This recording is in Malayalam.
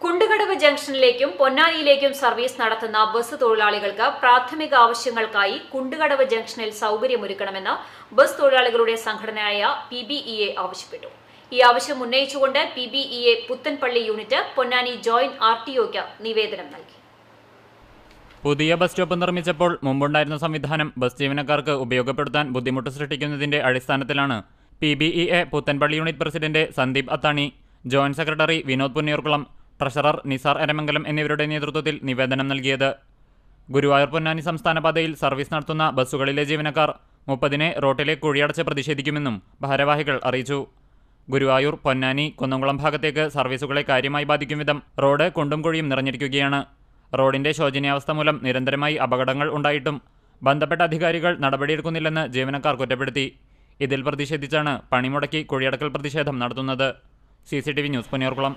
കുണ്ടുകടവ് ജംഗ്ഷനിലേക്കും പൊന്നാനിയിലേക്കും സർവീസ് നടത്തുന്ന ബസ് തൊഴിലാളികൾക്ക് പ്രാഥമിക ആവശ്യങ്ങൾക്കായി കുണ്ടുകടവ് ജംഗ്ഷനിൽ സൗകര്യമൊരുക്കണമെന്ന് ബസ് തൊഴിലാളികളുടെ സംഘടനയായ പി ബി ഇ എ ആവശ്യപ്പെട്ടു. ഈ ആവശ്യം ഉന്നയിച്ചുകൊണ്ട് P B E A Puthanpally unit Ponnani joint R T ഒക്ക് നിവേദനം നൽകി. പുതിയ ബസ് സ്റ്റോപ്പ് നിർമ്മിച്ചപ്പോൾ മുമ്പുണ്ടായിരുന്ന സംവിധാനം ബസ് ജീവനക്കാർക്ക് ഉപയോഗപ്പെടുത്താൻ ബുദ്ധിമുട്ട് സൃഷ്ടിക്കുന്നതിന്റെ അടിസ്ഥാനത്തിലാണ് P B E A Puthanpally unit president Sandeep Athani joint secretary Vinod Punniyurkulam treasurer Nisar Eramangalam എന്നിവരുടെ നേതൃത്വത്തിൽ നിവേദനം നൽകിയത്. ഗുരുവായൂർ പൊന്നാനി സംസ്ഥാന പാതയിൽ സർവീസ് നടത്തുന്ന ബസ്സുകളിലെ ജീവനക്കാർ മുപ്പതിനെ റോട്ടിലെ കുഴിയടച്ച് പ്രതിഷേധിക്കുമെന്നും ഭാരവാഹികൾ അറിയിച്ചു. ഗുരുവായൂർ പൊന്നാനി കുന്നംകുളം ഭാഗത്തേക്ക് സർവീസുകളെ കാര്യമായി ബാധിക്കും വിധം റോഡ് കുണ്ടും കുഴിയും നിറഞ്ഞിരിക്കുകയാണ്. റോഡിന്റെ ശോചനീയാവസ്ഥ മൂലം നിരന്തരമായി അപകടങ്ങൾ ഉണ്ടായിട്ടും ബന്ധപ്പെട്ട അധികാരികൾ നടപടിയെടുക്കുന്നില്ലെന്ന് ജീവനക്കാർ കുറ്റപ്പെടുത്തി. ഇതിൽ പ്രതിഷേധിച്ചാണ് പണിമുടക്കി കുഴിയടക്കൽ പ്രതിഷേധം നടത്തുന്നത്. C news Ponniyoorkulam